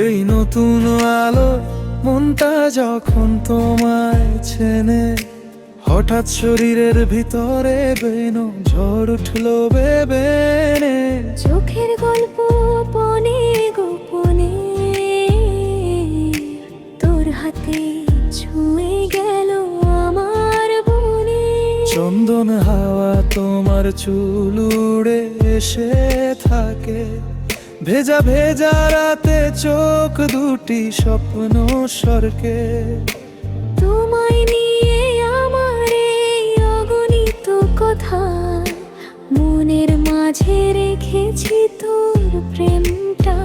এই নতুন আলো মনটা যখন তোমায় চেনে হঠাৎ শরীরের ভিতরে বেনো ঝড় উঠল বেবেনে। চোখের গল্প পনে গোপনে তোর হাতে ছুঁয়ে গেল আমার বনে চন্দন হাওয়া তোমার চুল উড়ে এসে থাকে ভেজা ভেজা রাতে চোখ দুটি স্বপ্ন সরকে। তোমায় নিয়ে আমার অগণিত কথা মনের মাঝে রেখেছি তোর প্রেমটা।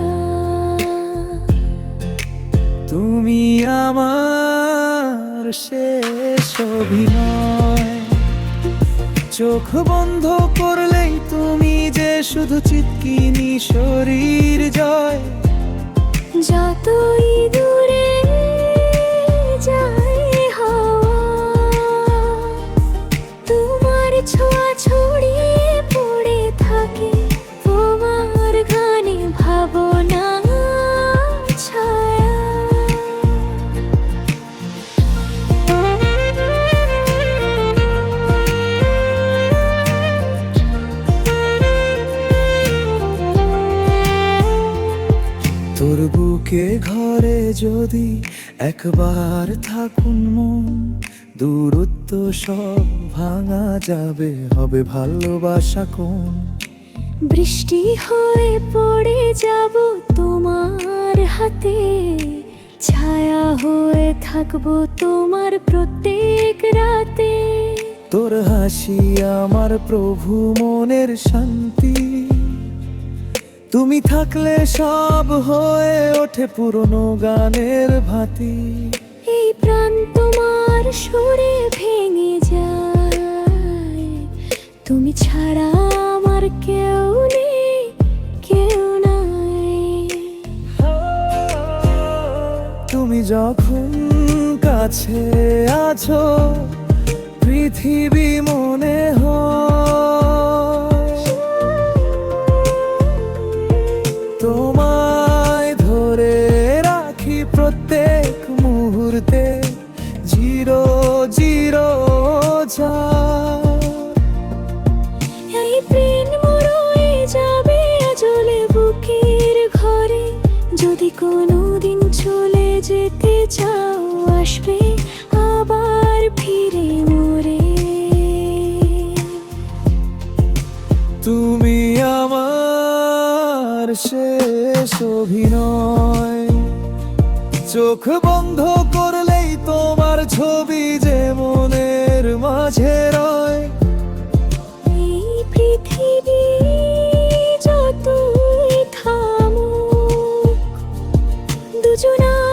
তুমি আমার শেষ অভিনয়। চোখ বন্ধ করলেই তুমি যে শুধু চিৎকিনি শরীর জয়। যতই দূরে যায় হাওয়া, তোমার ছোঁয়া ঘরে যদি একবার থাকুন মন দূরত্ব সব ভাঙা যাবে হবে ভালোবাসা কোন? বৃষ্টি হয়ে পড়ে যাব তোমার হাতে ছায়া হয়ে থাকব তোমার প্রত্যেক রাতে। তোর হাসি আমার প্রভু মনের শান্তি তুমি থাকলে সব হয়ে ওঠে পুরনো গানের ভাতি। এই প্রাণ তোমার সুরে ভেঙে যায়। তুমি ছাড়া আমার কেউ নেই কেউ নাই। তুমি যখন কাছে আছো পৃথিবী মনে প্রত্যেক মুহূর্তে জিরো জিরো যা এই প্রেম মরয়ে যাবে আজলে বুকের ঘরে। যদি কোনো দিন চলে যেতে চাও আসবে আবার ফিরে মোরে। তুমি আমার শেষ অভিনয়। চোখ বন্ধ করলেই তোমার ছবি যে মনের মাঝে রয়। এই পৃথিবী যতই থামুক দুজনা